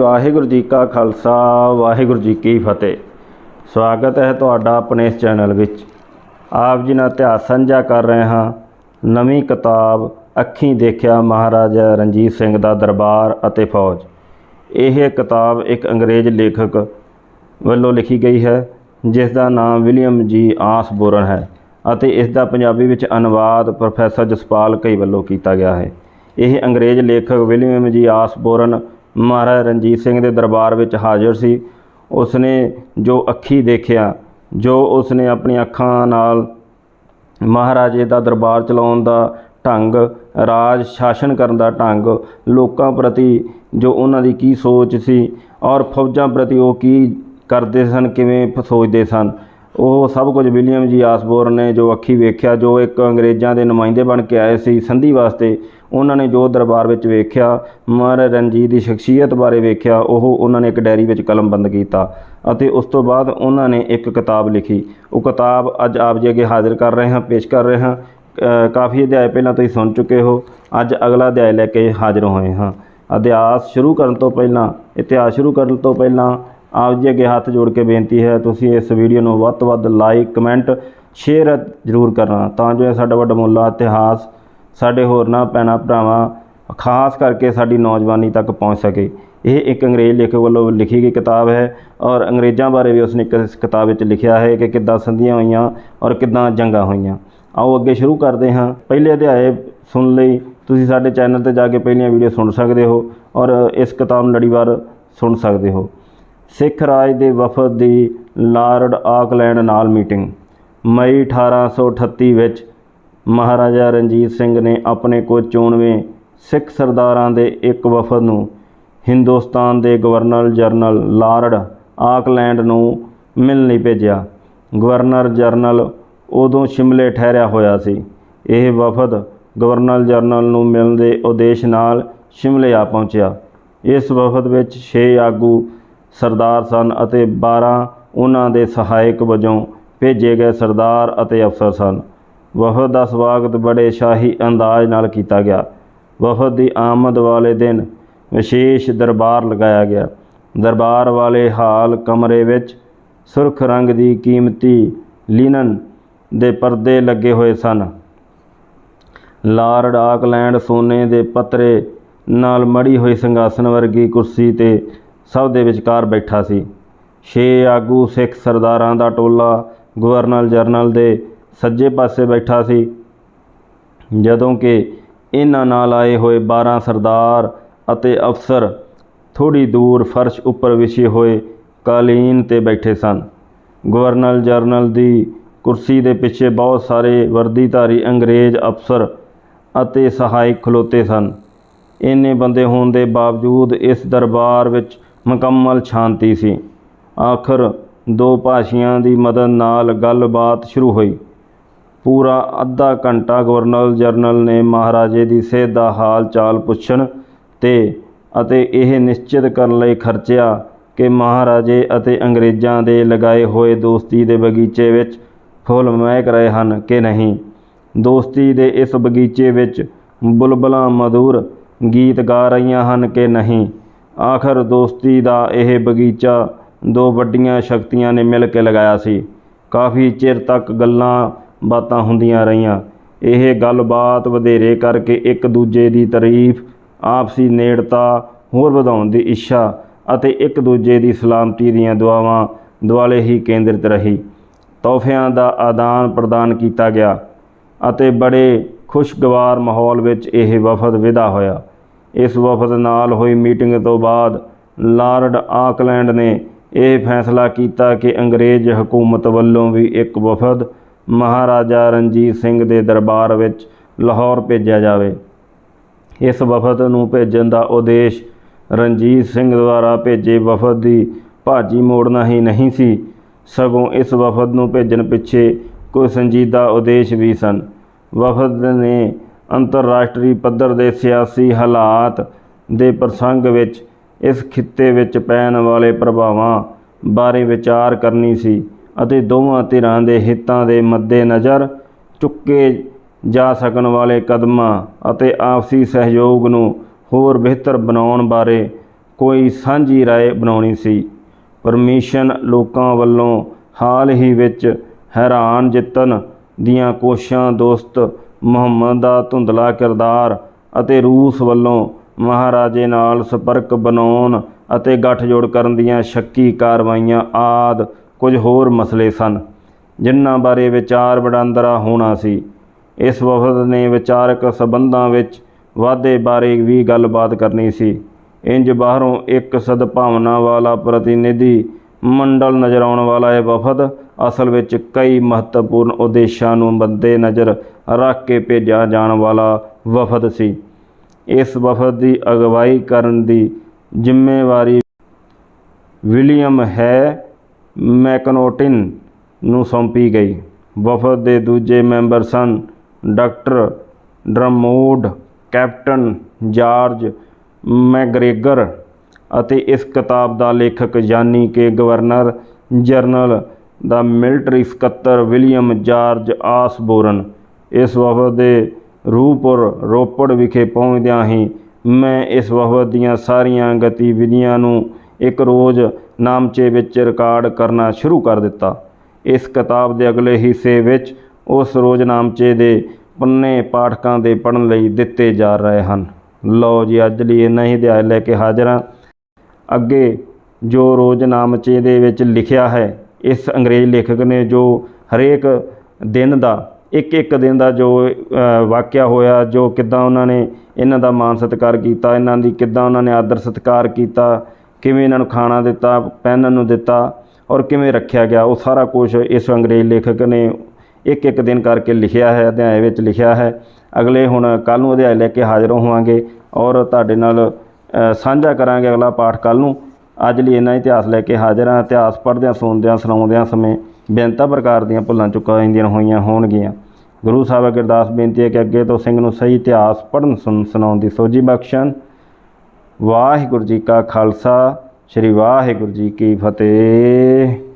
ਵਾਹਿਗੁਰੂ ਜੀ ਕਾ ਖਾਲਸਾ, ਵਾਹਿਗੁਰੂ ਜੀ ਕੀ ਫਤਿਹ। ਸਵਾਗਤ ਹੈ ਤੁਹਾਡਾ ਆਪਣੇ ਇਸ ਚੈਨਲ ਵਿੱਚ। ਆਪ ਜੀ ਨਾਲ ਇਤਿਹਾਸ ਸਾਂਝਾ ਕਰ ਰਹੇ ਹਾਂ। ਨਵੀਂ ਕਿਤਾਬ ਅੱਖੀਂ ਦੇਖਿਆ ਮਹਾਰਾਜਾ ਰਣਜੀਤ ਸਿੰਘ ਦਾ ਦਰਬਾਰ ਅਤੇ ਫੌਜ। ਇਹ ਕਿਤਾਬ ਇੱਕ ਅੰਗਰੇਜ਼ ਲੇਖਕ ਵੱਲੋਂ ਲਿਖੀ ਗਈ ਹੈ, ਜਿਸ ਦਾ ਨਾਮ ਵਿਲੀਅਮ ਜੀ ਆਸਬੋਰਨ ਹੈ ਅਤੇ ਇਸ ਦਾ ਪੰਜਾਬੀ ਵਿੱਚ ਅਨੁਵਾਦ ਪ੍ਰੋਫੈਸਰ ਜਸਪਾਲ ਕਈ ਵੱਲੋਂ ਕੀਤਾ ਗਿਆ ਹੈ। ਇਹ ਅੰਗਰੇਜ਼ ਲੇਖਕ ਵਿਲੀਅਮ ਜੀ ਆਸਬੋਰਨ ਮਹਾਰਾਜਾ ਰਣਜੀਤ ਸਿੰਘ ਦੇ ਦਰਬਾਰ ਵਿੱਚ ਹਾਜ਼ਰ ਸੀ। ਉਸਨੇ ਜੋ ਅੱਖੀ ਦੇਖਿਆ, ਜੋ ਉਸਨੇ ਆਪਣੀਆਂ ਅੱਖਾਂ ਨਾਲ ਮਹਾਰਾਜੇ ਦਾ ਦਰਬਾਰ ਚਲਾਉਣ ਦਾ ਢੰਗ, ਰਾਜ ਸ਼ਾਸਨ ਕਰਨ ਦਾ ਢੰਗ, ਲੋਕਾਂ ਪ੍ਰਤੀ ਜੋ ਉਹਨਾਂ ਦੀ ਕੀ ਸੋਚ ਸੀ ਔਰ ਫੌਜਾਂ ਪ੍ਰਤੀ ਉਹ ਕੀ ਕਰਦੇ ਸਨ, ਕਿਵੇਂ ਸੋਚਦੇ ਸਨ ਉਹ ਸਭ ਕੁਝ ਵਿਲੀਅਮ ਜੀ ਆਸਬੋਰਨ ਨੇ ਜੋ ਅੱਖੀ ਵੇਖਿਆ, ਜੋ ਇੱਕ ਅੰਗਰੇਜ਼ਾਂ ਦੇ ਨੁਮਾਇੰਦੇ ਬਣ ਕੇ ਆਏ ਸੀ ਸੰਧੀ ਵਾਸਤੇ, ਉਹਨਾਂ ਨੇ ਜੋ ਦਰਬਾਰ ਵਿੱਚ ਵੇਖਿਆ ਮਹਾਰਾਜਾ ਰਣਜੀਤ ਦੀ ਸ਼ਖਸੀਅਤ ਬਾਰੇ ਵੇਖਿਆ, ਉਹ ਉਹਨਾਂ ਨੇ ਇੱਕ ਡਾਇਰੀ ਵਿੱਚ ਕਲਮਬੰਦ ਕੀਤਾ ਅਤੇ ਉਸ ਤੋਂ ਬਾਅਦ ਉਹਨਾਂ ਨੇ ਇੱਕ ਕਿਤਾਬ ਲਿਖੀ। ਉਹ ਕਿਤਾਬ ਅੱਜ ਆਪ ਜੀ ਅੱਗੇ ਹਾਜ਼ਰ ਕਰ ਰਹੇ ਹਾਂ, ਪੇਸ਼ ਕਰ ਰਹੇ ਹਾਂ। ਕਾਫੀ ਅਧਿਆਇ ਪਹਿਲਾਂ ਤੁਸੀਂ ਸੁਣ ਚੁੱਕੇ ਹੋ। ਅੱਜ ਅਗਲਾ ਅਧਿਆਇ ਲੈ ਕੇ ਹਾਜ਼ਰ ਹੋਏ ਹਾਂ। ਅਧਿਆਸ ਸ਼ੁਰੂ ਕਰਨ ਤੋਂ ਪਹਿਲਾਂ, ਇਤਿਹਾਸ ਸ਼ੁਰੂ ਕਰਨ ਤੋਂ ਪਹਿਲਾਂ ਆਪ ਜੀ ਅੱਗੇ ਹੱਥ ਜੋੜ ਕੇ ਬੇਨਤੀ ਹੈ, ਤੁਸੀਂ ਇਸ ਵੀਡੀਓ ਨੂੰ ਵੱਧ ਤੋਂ ਵੱਧ ਲਾਈਕ ਕਮੈਂਟ ਸ਼ੇਅਰ ਜ਼ਰੂਰ ਕਰਨਾ, ਤਾਂ ਜੋ ਇਹ ਸਾਡਾ ਵੱਡਾ ਮੁੱਲਾ ਇਤਿਹਾਸ ਸਾਡੇ ਹੋਰਨਾਂ ਭੈਣਾਂ ਭਰਾਵਾਂ, ਖਾਸ ਕਰਕੇ ਸਾਡੀ ਨੌਜਵਾਨੀ ਤੱਕ ਪਹੁੰਚ ਸਕੇ। ਇਹ ਇੱਕ ਅੰਗਰੇਜ਼ ਲੇਖਕ ਵੱਲੋਂ ਲਿਖੀ ਗਈ ਕਿਤਾਬ ਹੈ ਔਰ ਅੰਗਰੇਜ਼ਾਂ ਬਾਰੇ ਵੀ ਉਸਨੇ ਇਸ ਕਿਤਾਬ ਵਿੱਚ ਲਿਖਿਆ ਹੈ ਕਿ ਕਿੱਦਾਂ ਸੰਧੀਆਂ ਹੋਈਆਂ ਔਰ ਕਿੱਦਾਂ ਜੰਗਾਂ ਹੋਈਆਂ। ਆਓ ਅੱਗੇ ਸ਼ੁਰੂ ਕਰਦੇ ਹਾਂ। ਪਹਿਲੇ ਅਧਿਆਏ ਸੁਣ ਲਈ। ਤੁਸੀਂ ਸਾਡੇ ਚੈਨਲ ਤੇ ਜਾ ਕੇ ਪਹਿਲੀਆਂ ਵੀਡੀਓ ਸੁਣ ਸਕਦੇ ਹੋ ਔਰ ਇਸ ਕਿਤਾਬ ਨੂੰ ਲੜੀਵਾਰ ਸੁਣ ਸਕਦੇ ਹੋ। ਸਿੱਖ ਰਾਜ ਦੇ ਵਫਦ ਦੀ ਲਾਰਡ ਆਕਲੈਂਡ ਨਾਲ ਮੀਟਿੰਗ। ਮਈ 1838 ਵਿੱਚ ਮਹਾਰਾਜਾ ਰਣਜੀਤ ਸਿੰਘ ਨੇ ਆਪਣੇ ਕੁਝ ਚੋਣਵੇਂ ਸਿੱਖ ਸਰਦਾਰਾਂ ਦੇ ਇੱਕ ਵਫਦ ਨੂੰ ਹਿੰਦੁਸਤਾਨ ਦੇ ਗਵਰਨਰ ਜਨਰਲ ਲਾਰਡ ਆਕਲੈਂਡ ਨੂੰ ਮਿਲਣ ਲਈ ਭੇਜਿਆ। ਗਵਰਨਰ ਜਨਰਲ ਉਦੋਂ ਸ਼ਿਮਲੇ ਠਹਿਰਿਆ ਹੋਇਆ ਸੀ। ਇਹ ਵਫਦ ਗਵਰਨਰ ਜਨਰਲ ਨੂੰ ਮਿਲਣ ਦੇ ਉਦੇਸ਼ ਨਾਲ ਸ਼ਿਮਲੇ ਆ ਪਹੁੰਚਿਆ। ਇਸ ਵਫਦ ਵਿੱਚ 6 ਆਗੂ ਸਰਦਾਰ ਸਨ ਅਤੇ 12 ਉਹਨਾਂ ਦੇ ਸਹਾਇਕ ਵਜੋਂ ਭੇਜੇ ਗਏ ਸਰਦਾਰ ਅਤੇ ਅਫਸਰ ਸਨ। ਵਫਦ ਦਾ ਸਵਾਗਤ ਬੜੇ ਸ਼ਾਹੀ ਅੰਦਾਜ਼ ਨਾਲ ਕੀਤਾ ਗਿਆ। ਵਫਦ ਦੀ ਆਮਦ ਵਾਲੇ ਦਿਨ ਵਿਸ਼ੇਸ਼ ਦਰਬਾਰ ਲਗਾਇਆ ਗਿਆ। ਦਰਬਾਰ ਵਾਲੇ ਹਾਲ ਕਮਰੇ ਵਿੱਚ ਸੁਰਖ ਰੰਗ ਦੀ ਕੀਮਤੀ ਲਿਨਨ ਦੇ ਪਰਦੇ ਲੱਗੇ ਹੋਏ ਸਨ। ਲਾਰਡ ਆਕਲੈਂਡ ਸੋਨੇ ਦੇ ਪੱਤਰੇ ਨਾਲ ਮੜੀ ਹੋਈ ਸਿੰਘਾਸਨ ਵਰਗੀ ਕੁਰਸੀ ਤੇ ਸਭ ਦੇ ਵਿਚਕਾਰ ਬੈਠਾ ਸੀ। ਛੇ ਆਗੂ ਸਿੱਖ ਸਰਦਾਰਾਂ ਦਾ ਟੋਲਾ ਗਵਰਨਰ ਜਨਰਲ ਦੇ ਸੱਜੇ ਪਾਸੇ ਬੈਠਾ ਸੀ। ਜਦੋਂ ਕਿ ਇਹਨਾਂ ਨਾਲ ਆਏ ਹੋਏ 12 ਸਰਦਾਰ ਅਤੇ ਅਫਸਰ ਥੋੜੀ ਦੂਰ ਫਰਸ਼ ਉੱਪਰ ਵਿਛੇ ਹੋਏ ਕਾਲੀਨ ਤੇ ਬੈਠੇ ਸਨ। ਗਵਰਨਰ ਜਨਰਲ ਦੀ ਕੁਰਸੀ ਦੇ ਪਿੱਛੇ ਬਹੁਤ ਸਾਰੇ ਵਰਦੀਧਾਰੀ ਅੰਗਰੇਜ਼ ਅਫਸਰ ਅਤੇ ਸਹਾਇਕ ਖਲੋਤੇ ਸਨ। ਇੰਨੇ ਬੰਦੇ ਹੋਣ ਦੇ ਬਾਵਜੂਦ ਇਸ ਦਰਬਾਰ ਵਿੱਚ ਮੁਕੰਮਲ ਸ਼ਾਂਤੀ ਸੀ। ਆਖਰ ਦੋ ਭਾਸ਼ੀਆਂ ਦੀ ਮਦਦ ਨਾਲ ਗੱਲਬਾਤ ਸ਼ੁਰੂ ਹੋਈ। ਪੂਰਾ ਅੱਧਾ ਘੰਟਾ ਗਵਰਨਰ ਜਨਰਲ ਨੇ ਮਹਾਰਾਜੇ ਦੀ ਸਿਹਤ ਦਾ ਹਾਲ ਚਾਲ ਪੁੱਛਣ ਤੇ ਅਤੇ ਇਹ ਨਿਸ਼ਚਿਤ ਕਰਨ ਲਈ ਖਰਚਿਆ ਕਿ ਮਹਾਰਾਜੇ ਅਤੇ ਅੰਗਰੇਜ਼ਾਂ ਦੇ ਲਗਾਏ ਹੋਏ ਦੋਸਤੀ ਦੇ ਬਗੀਚੇ ਵਿੱਚ ਫੁੱਲ ਮਹਿਕ ਰਹੇ ਹਨ ਕਿ ਨਹੀਂ। ਦੋਸਤੀ ਦੇ ਇਸ ਬਗੀਚੇ ਵਿੱਚ ਬੁਲਬੁਲਾਂ ਮਧੁਰ ਗੀਤ ਗਾ ਰਹੀਆਂ ਹਨ ਕਿ ਨਹੀਂ। ਆਖਰ ਦੋਸਤੀ ਦਾ ਇਹ ਬਗੀਚਾ ਦੋ ਵੱਡੀਆਂ ਸ਼ਕਤੀਆਂ ਨੇ ਮਿਲ ਕੇ ਲਗਾਇਆ ਸੀ। ਕਾਫੀ ਚਿਰ ਤੱਕ ਗੱਲਾਂ ਬਾਤਾਂ ਹੁੰਦੀਆਂ ਰਹੀਆਂ। ਇਹ ਗੱਲਬਾਤ ਵਧੇਰੇ ਕਰਕੇ ਇੱਕ ਦੂਜੇ ਦੀ ਤਾਰੀਫ, ਆਪਸੀ ਨੇੜਤਾ, ਹੋਰ ਵਧਾਉਣ ਦੀ ਇੱਛਾ ਅਤੇ ਇੱਕ ਦੂਜੇ ਦੀ ਸਲਾਮਤੀ ਦੀਆਂ ਦੁਆਵਾਂ ਦੁਆਲੇ ਹੀ ਕੇਂਦਰਿਤ ਰਹੀ। ਤੋਹਫਿਆਂ ਦਾ ਆਦਾਨ ਪ੍ਰਦਾਨ ਕੀਤਾ ਗਿਆ ਅਤੇ ਬੜੇ ਖੁਸ਼ਗਵਾਰ ਮਾਹੌਲ ਵਿੱਚ ਇਹ ਵਫਦ ਵਿਦਾ ਹੋਇਆ। ਇਸ ਵਫਦ ਨਾਲ ਹੋਈ ਮੀਟਿੰਗ ਤੋਂ ਬਾਅਦ ਲਾਰਡ ਆਕਲੈਂਡ ਨੇ ਇਹ ਫੈਸਲਾ ਕੀਤਾ ਕਿ ਅੰਗਰੇਜ਼ ਹਕੂਮਤ ਵੱਲੋਂ ਵੀ ਇੱਕ ਵਫਦ ਮਹਾਰਾਜਾ ਰਣਜੀਤ ਸਿੰਘ ਦੇ ਦਰਬਾਰ ਵਿੱਚ ਲਾਹੌਰ ਭੇਜਿਆ ਜਾਵੇ। ਇਸ ਵਫਦ ਨੂੰ ਭੇਜਣ ਦਾ ਉਦੇਸ਼ ਰਣਜੀਤ ਸਿੰਘ ਦੁਆਰਾ ਭੇਜੇ ਵਫਦ ਦੀ ਭਾਜੀ ਮੋੜਨਾ ਹੀ ਨਹੀਂ ਸੀ। ਸਗੋਂ ਇਸ ਵਫਦ ਨੂੰ ਭੇਜਣ ਪਿੱਛੇ ਕੋਈ ਸੰਜੀਦਾ ਉਦੇਸ਼ ਵੀ ਸਨ। ਵਫਦ ਨੇ ਅੰਤਰਰਾਸ਼ਟਰੀ ਪੱਧਰ ਦੇ ਸਿਆਸੀ ਹਾਲਾਤ ਦੇ ਪ੍ਰਸੰਗ ਵਿੱਚ ਇਸ ਖਿੱਤੇ ਵਿੱਚ ਪੈਣ ਵਾਲੇ ਪ੍ਰਭਾਵਾਂ ਬਾਰੇ ਵਿਚਾਰ ਕਰਨੀ ਸੀ ਅਤੇ ਦੋਵਾਂ ਧਿਰਾਂ ਦੇ ਹਿੱਤਾਂ ਦੇ ਮੱਦੇਨਜ਼ਰ ਚੁੱਕੇ ਜਾ ਸਕਣ ਵਾਲੇ ਕਦਮਾਂ ਅਤੇ ਆਪਸੀ ਸਹਿਯੋਗ ਨੂੰ ਹੋਰ ਬਿਹਤਰ ਬਣਾਉਣ ਬਾਰੇ ਕੋਈ ਸਾਂਝੀ ਰਾਏ ਬਣਾਉਣੀ ਸੀ। ਪਰਮਿਸ਼ਨ ਲੋਕਾਂ ਵੱਲੋਂ ਹਾਲ ਹੀ ਵਿੱਚ ਹੈਰਾਨ ਜਿੱਤਣ ਦੀਆਂ ਕੋਸ਼ਿਸ਼ਾਂ ਦੋਸਤ ਮੁਹੰਮਦ ਦਾ ਧੁੰਦਲਾ ਕਿਰਦਾਰ ਅਤੇ ਰੂਸ ਵੱਲੋਂ ਮਹਾਰਾਜੇ ਨਾਲ ਸੰਪਰਕ ਬਣਾਉਣ ਅਤੇ ਗੱਠਜੋੜ ਕਰਨ ਦੀਆਂ ਸ਼ੱਕੀ ਕਾਰਵਾਈਆਂ ਆਦ ਕੁਝ ਹੋਰ ਮਸਲੇ ਸਨ, ਜਿਨ੍ਹਾਂ ਬਾਰੇ ਵਿਚਾਰ ਵਡਾਂਦਰਾ ਹੋਣਾ ਸੀ। ਇਸ ਵਫਦ ਨੇ ਵਿਚਾਰਕ ਸਬੰਧਾਂ ਵਿੱਚ ਵਾਧੇ ਬਾਰੇ ਵੀ ਗੱਲਬਾਤ ਕਰਨੀ ਸੀ। ਇੰਜ ਬਾਹਰੋਂ ਇੱਕ ਸਦਭਾਵਨਾ ਵਾਲਾ ਪ੍ਰਤੀਨਿਧੀ ਮੰਡਲ ਨਜ਼ਰ ਆਉਣ ਵਾਲਾ ਇਹ ਵਫਦ ਅਸਲ ਵਿੱਚ ਕਈ ਮਹੱਤਵਪੂਰਨ ਉਦੇਸ਼ਾਂ ਨੂੰ ਮੱਦੇ ਨਜ਼ਰ ਰੱਖ ਕੇ ਭੇਜਿਆ ਜਾਣ ਵਾਲਾ ਵਫਦ ਸੀ। ਇਸ ਵਫਦ ਦੀ ਅਗਵਾਈ ਕਰਨ ਦੀ ਜ਼ਿੰਮੇਵਾਰੀ ਵਿਲੀਅਮ ਹੈ। ਮੈਕਨੋਟਿਨ ਨੂੰ ਸੌਂਪੀ ਗਈ। ਵਫਦ ਦੇ ਦੂਜੇ ਮੈਂਬਰ ਸਨ doctor Drummond, captain George MacGregor ਅਤੇ ਇਸ ਕਿਤਾਬ ਦਾ ਲੇਖਕ ਯਾਨੀ ਕਿ ਗਵਰਨਰ ਜਨਰਲ ਦਾ ਮਿਲਟਰੀ ਸਕੱਤਰ ਵਿਲੀਅਮ ਜਾਰਜ ਆਸਬੋਰਨ। ਇਸ ਵਫਦ ਦੇ ਰੂਪੁਰ ਰੋਪੜ ਵਿਖੇ ਪਹੁੰਚਦਿਆਂ ਹੀ ਮੈਂ ਇਸ ਵਫਦ ਦੀਆਂ ਸਾਰੀਆਂ ਗਤੀਵਿਧੀਆਂ ਨੂੰ ਇੱਕ ਰੋਜ਼ ਨਾਮਚੇ ਵਿੱਚ ਰਿਕਾਰਡ ਕਰਨਾ ਸ਼ੁਰੂ ਕਰ ਦਿੱਤਾ। ਇਸ ਕਿਤਾਬ ਦੇ ਅਗਲੇ ਹਿੱਸੇ ਵਿੱਚ ਉਸ ਰੋਜ਼ ਨਾਮਚੇ ਦੇ ਪੰਨੇ ਪਾਠਕਾਂ ਦੇ ਪੜ੍ਹਨ ਲਈ ਦਿੱਤੇ ਜਾ ਰਹੇ ਹਨ। ਲਓ ਜੀ, ਅੱਜ ਲਈ ਇੰਨਾ ਹੀ ਅਧਿਆਇ ਲੈ ਕੇ ਹਾਜ਼ਰ ਹਾਂ। ਅੱਗੇ ਜੋ ਰੋਜ਼ ਨਾਮਚੇ ਦੇ ਵਿੱਚ ਲਿਖਿਆ ਹੈ, ਇਸ ਅੰਗਰੇਜ਼ ਲੇਖਕ ਨੇ ਜੋ ਹਰੇਕ ਦਿਨ ਦਾ ਇੱਕ ਇੱਕ ਦਿਨ ਦਾ ਜੋ ਵਾਕਿਆ ਹੋਇਆ, ਜੋ ਕਿੱਦਾਂ ਉਹਨਾਂ ਨੇ ਇਹਨਾਂ ਦਾ ਮਾਣ ਸਤਿਕਾਰ ਕੀਤਾ, ਇਹਨਾਂ ਦੀ ਕਿੱਦਾਂ ਉਹਨਾਂ ਨੇ ਆਦਰ ਸਤਿਕਾਰ ਕੀਤਾ, ਕਿਵੇਂ ਇਹਨਾਂ ਨੂੰ ਖਾਣਾ ਦਿੱਤਾ, ਪਹਿਨਣ ਨੂੰ ਦਿੱਤਾ ਔਰ ਕਿਵੇਂ ਰੱਖਿਆ ਗਿਆ, ਉਹ ਸਾਰਾ ਕੁਝ ਇਸ ਅੰਗਰੇਜ਼ ਲੇਖਕ ਨੇ ਇੱਕ ਇੱਕ ਦਿਨ ਕਰਕੇ ਲਿਖਿਆ ਹੈ, ਅਧਿਆਏ ਵਿੱਚ ਲਿਖਿਆ ਹੈ। ਅਗਲੇ ਹੁਣ ਕੱਲ ਨੂੰ ਅਧਿਆਇ ਲੈ ਕੇ ਹਾਜ਼ਰ ਹੋਵਾਂਗੇ ਔਰ ਤੁਹਾਡੇ ਨਾਲ ਸਾਂਝਾ ਕਰਾਂਗੇ ਅਗਲਾ ਪਾਠ ਕੱਲ ਨੂੰ। ਅੱਜ ਲਈ ਇੰਨਾ ਇਤਿਹਾਸ ਲੈ ਕੇ ਹਾਜ਼ਰ ਹਾਂ। ਇਤਿਹਾਸ ਪੜ੍ਹਦਿਆਂ, ਸੁਣਦਿਆਂ, ਸੁਣਾਉਂਦਿਆਂ ਸਮੇਂ ਬੇਨਤਾ ਪ੍ਰਕਾਰ ਦੀਆਂ ਭੁੱਲਾਂ ਚੁੱਕਾ ਜਾਂਦੀਆਂ ਹੋਈਆਂ ਹੋਣਗੀਆਂ। ਗੁਰੂ ਸਾਹਿਬ ਅੱਗੇ ਅਰਦਾਸ ਬੇਨਤੀ ਹੈ ਕਿ ਅੱਗੇ ਤੋਂ ਸਿੰਘ ਨੂੰ ਸਹੀ ਇਤਿਹਾਸ ਪੜ੍ਹਨ ਸੁਣ ਸੁਣਾਉਣ ਦੀ ਸੋਝੀ ਬਖਸ਼ਣ। ਵਾਹਿਗੁਰੂ ਜੀ ਕਾ ਖਾਲਸਾ, ਸ੍ਰੀ ਵਾਹਿਗੁਰੂ ਜੀ ਕੀ ਫਤਿਹ।